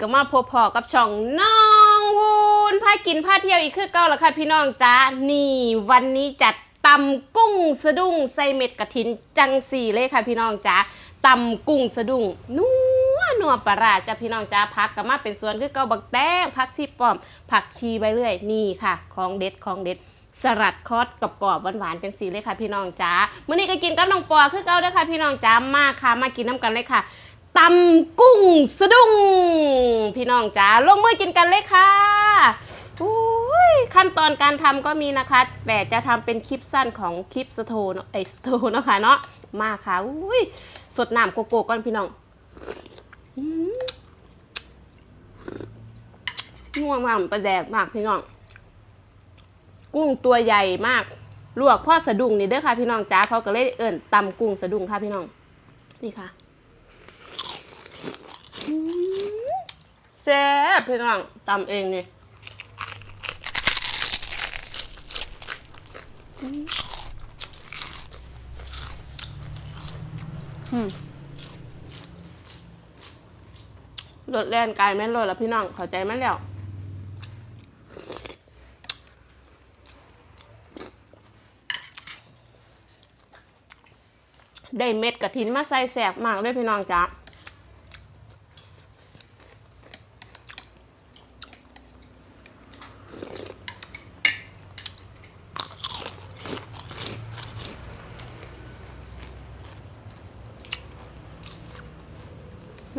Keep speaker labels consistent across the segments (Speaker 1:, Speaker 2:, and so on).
Speaker 1: ก็มาพบพอกับช่องน้องวูนพากินพาเที่ยวอีกคือเก่าแล้วค่ะพี่น้องจ้านี่วันนี้จัดตำกุ้งสะดุ้งใส่เม็ดกระถินจังสี่เลยค่ะพี่น้องจ้าตำกุ้งสะดุ้งนัวนัวปลาจ้าพี่น้องจ้าพักก็มาเป็นสวนคือเก่าบักแต้งพักซีปอม ผักชีใบเรื่อยนี่ค่ะ ของเด็ดของเด็ดสลัดคอสกับกรอบหวานๆจังสีเลยค่ะพี่น้องจ้ามื้อนี้ก็กินกับน้องปอคือเก่าเด้อค่ะพี่น้องจ้ามาค่ะมากินน้ำกันเลยค่ะ ตำกุ้งสะดุ้ง พี่น้องจ้าลงมือกินกันเลยค่ะอุ้ยขั้นตอนการทำก็มีนะคะ แต่จะทำเป็นคลิปสั้นของคลิปสโตนไอสโตเนะคะเนาะมาค่ะอุ้ยสดน้ำโกโก้ก่อนพี่น้องอืมนัวมากประแดกมากพี่น้อง กุ้งตัวใหญ่มาก ลวกพ่อสะดุ้งนี่เด้อค่ะพี่น้องจ้าเขาก็เลยเอิ่นตำกุ้งสะดุ้งค่ะพี่น้อง นี่ค่ะอืม แซ่บพี่น้องตำเองนี่อืมอืมรถแล่นไกลแม่นรถแล้วพี่น้องเข้าใจไหมแล้วได้เม็ดกระถินมาใส่แสบมากเลยพี่น้องจ้า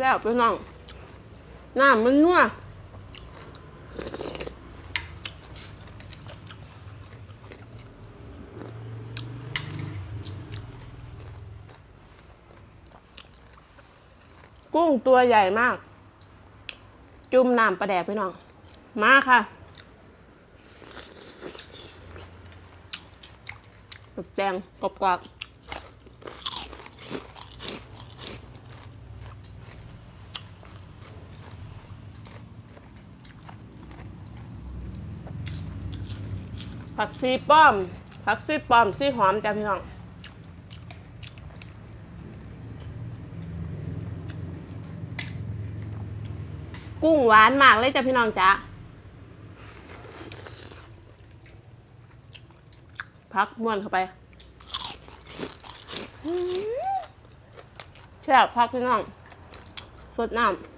Speaker 1: แล้วพี่น้องน้ำมันนัวกุ้งตัวใหญ่มาก จุ่มน้ำปลาแดกพี่น้อง มาค่ะปึกแดงกรอบ ผักซีป้อม ผักซีป้อมซีหอมจ้ะพี่น้องกุ้งหวานมากเลยจ้ะพี่น้องจ้าพักม้วนเข้าไปแช่บพักพี่น้อง สดน้ำ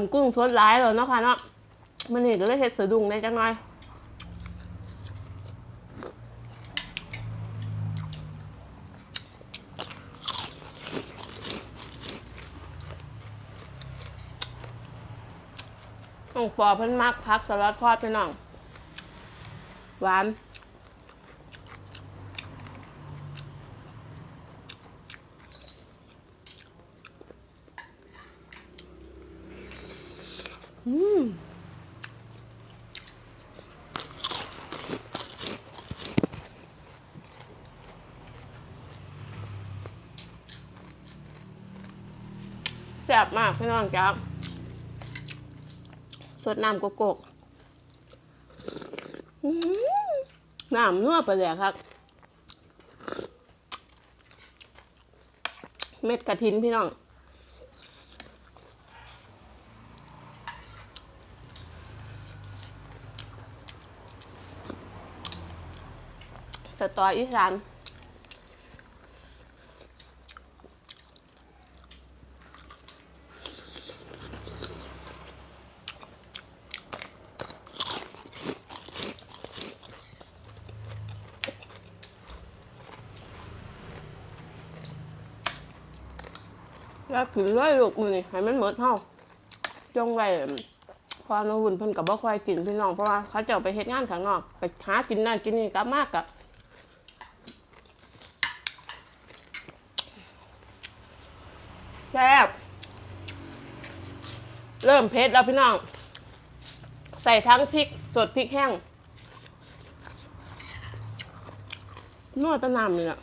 Speaker 1: ำกุ้งสดร้ายเลยเนาะค่ะเนาะมันเห็นก็เลยเห็ดสะดุ้งได้จังหน่อยน้องปอเพิ่นมักพักสลัดทอดพี่น้อง หวาน แซ่บมากพี่น้องจ้าสดน้ำโกโก้น้ำนัวไปเลยครับ เม็ดกระถินพี่น้อง ส ตออีสานแล้วถึงเลยลูกมือนี่ให้มันหมดเฮาจงไว้พอน้องวุ่นเพิ่นกับบ่ค่อยกินพี่น้องเพราะว่าเขาจะเอาไปเฮ็ดงานข้างนอกไปหากินนั่นกินนี่กลับมากกับแซ่บเริ่มเผ็ดแล้วพี่น้อง ใส่ทั้งพริกสดพริกแห้งนวดตะนามเลยอะ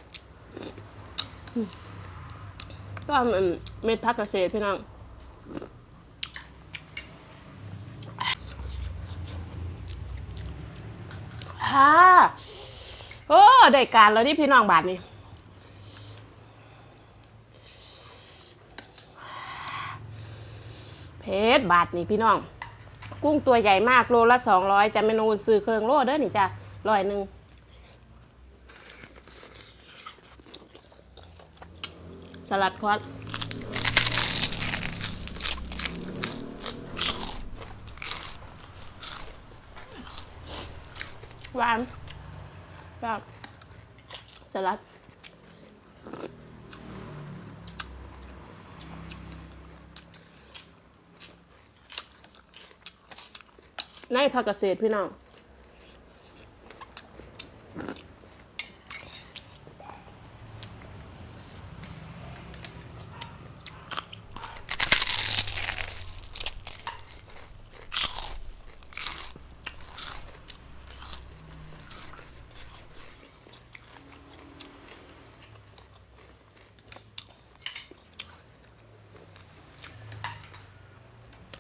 Speaker 1: ก็มันเม็ดพักเกษตรพี่น้องฮ่าโอ้ ได้การแล้วนี่พี่น้องบาทนี่ เพชรบาทนี่พี่น้อง กุ้งตัวใหญ่มากโลละสองร้อยจะเมนูซื้อเครื่องโลเด้อนี่จ้ะร้อยหนึ่งสลัดคอสหวานแบบสลัด ในผักเกษตรพี่น้อง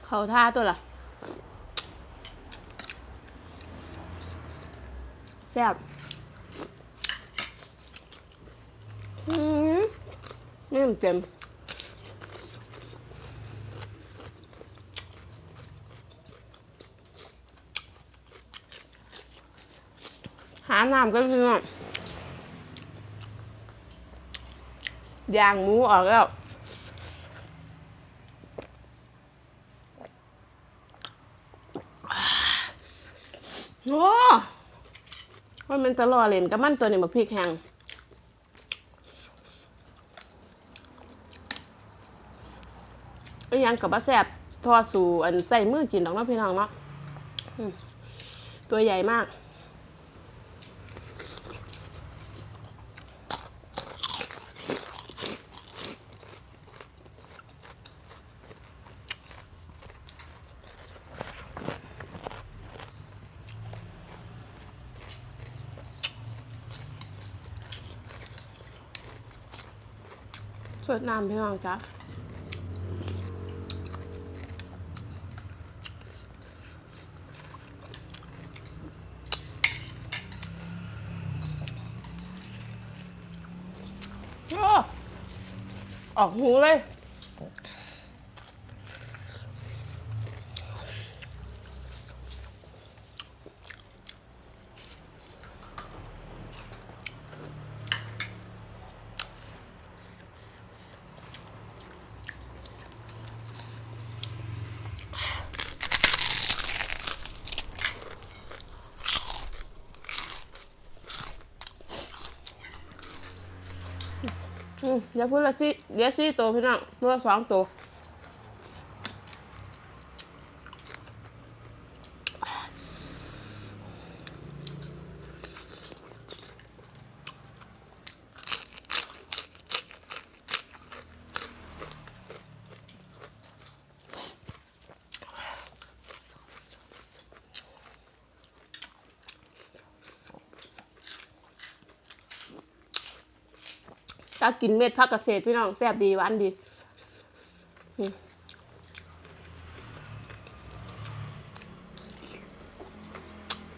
Speaker 1: เขาท่าตัวละแซ่บอืมนี่มันเต็มหาน้ำก็คือว่าย่างหมูออกแล้วโอ้ ว่ามันจะรอเล่นกับมันตัวนี้บักพริกแห้งยังกับบ้าแสบทอสู่อันใส่มือกินดอกเนาะพี่น้องเนาะตัวใหญ่มาก น้ำพี่น้องจ้ะออกหูเลย อืมเดี๋ยวพูดละสิเดี๋ยวสี่ตัวพี่น้องพูดละสองตัว ถ้ากินเม็ดผักเกษตรพี่น้องแซ่บดีหวานดี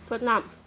Speaker 1: สดน้ำ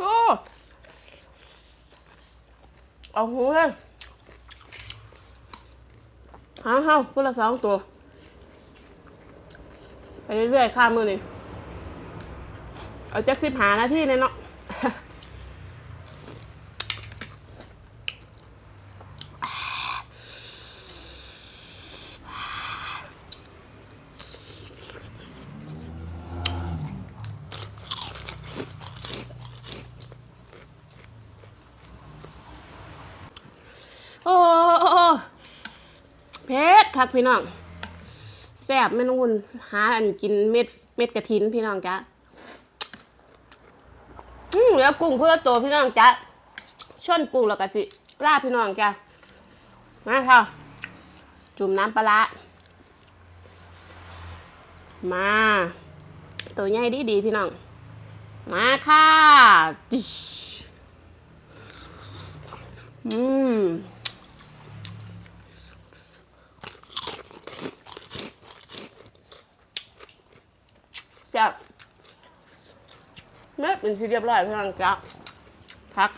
Speaker 1: โอ้ เอาหูเลยหาเข้าพุ่ละสองตัว ไปเรื่อยๆข้ามมือนี่เอาจักสิบหานาทีเลยเนาะ โอ้เพี่น้องซ่บแม่น้องวุ้นหาอันกินเม็ดเม็ดกระถินพี่น้องจ้ะอืมเหลือกุ้งเพื่อตัวพี่น้องจ้ะชนกุ้งแล้วก็สิลาพี่น้องจ้ะมาค่ะ จุ่มน้ำปลาร้ามา ตัวใหญ่ดีดีพี่น้อง มาค่ะอืม จับเม็ดเป็นที่เรียบร้อยพี่น้องจ้ะพัก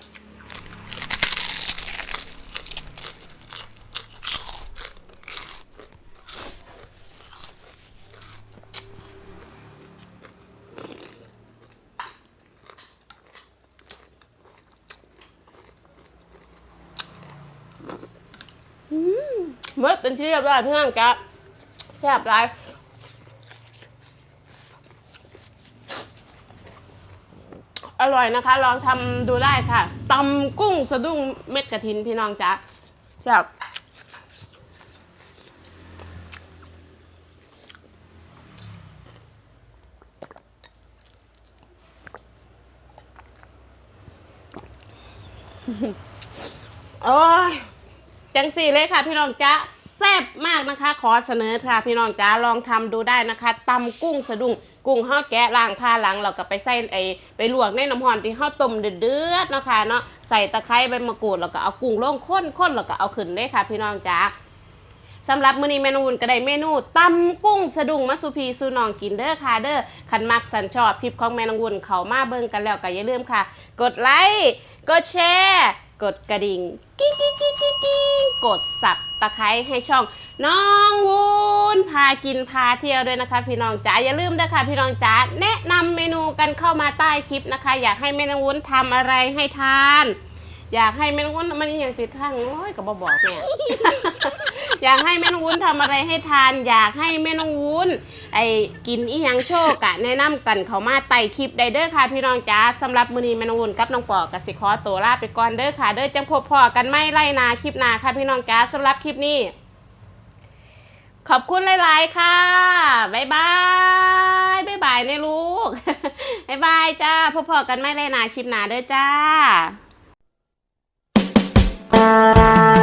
Speaker 1: อืมเม็ดเป็นที่เรียบร้อยพี่น้องจ้ะแซ่บหลา อร่อยนะคะ ลองทำดูได้ค่ะตำกุ้งสะดุ้งเม็ดกระถินพี่น้องจ๊ะจับโอ้ยจังสี่เลยค่ะ พี่น้องจ๊ะแซ่บมากนะคะ ขอเสนอค่ะ พี่น้องจ๊ะลองทำดูได้นะคะตำกุ้งสะดุ้ง กุ้งห่อแกะล้างผ้าหลังเราก็ไปใส่ไอไปลวกในน้ำร้อนที่ข้าวต้มเดือดๆเนาะคะเนาะใส่ตะไคร้ใบมะกรูดแล้วก็เอากุ้งลงข้นข้นแล้วก็เอาขึ้นเลยค่ะ พี่น้องจ๊ะสำหรับมื้อนี้เมนูก็ได้เมนูตำกุ้งสะดุ้งมาสุพีสุนองกินเด้อค่ะเด้อคันมักสันชอบคลิปของแมนองอุ่นเขามาเบิ่งกันแล้วก็อย่าลืมค่ะ กดไลค์กดแชร์ กดกระดิ่งกิ๊งกิ๊งกิ๊ง กดสับตะไคร้ให้ช่องน้องวุ้นพากินพาเที่ยวด้วยนะคะ พี่น้องจ๋าอย่าลืมด้วยค่ะพี่น้องจ๋าแนะนำเมนูกันเข้ามาใต้คลิปนะคะ อยากให้แม่นางวุ้นทำอะไรให้ทาน อยากให้แม่นางวุ้นมันยังติดทางโอ้ยก็บบอกแม่ย อยากให้แม่นางวุ้นทำอะไรให้ทาน อยากให้แม่นางวุ้น ไอ้กินอีหยังโชคอะแนะนำกันเขามาไต่คลิปได้เด้อค่ะพี่น้องจ๋าสำหรับมื้อนี้แม่นางวุ้นกับน้องปอกับสิขอตัวลาไปก่อนเด้อค่ะ เด้อจังพบพอกันไม่ไล่นาคลิปหนาค่ะพี่น้องจ๋าสำหรับคลิปนี้ ขอบคุณหลาย ๆ ค่ะบ๊ายบายบ๊ายบายในลูก บ๊ายบายจ้าพบพอกันไม่ไล่นาคลิปหนาเด้อจ้า Música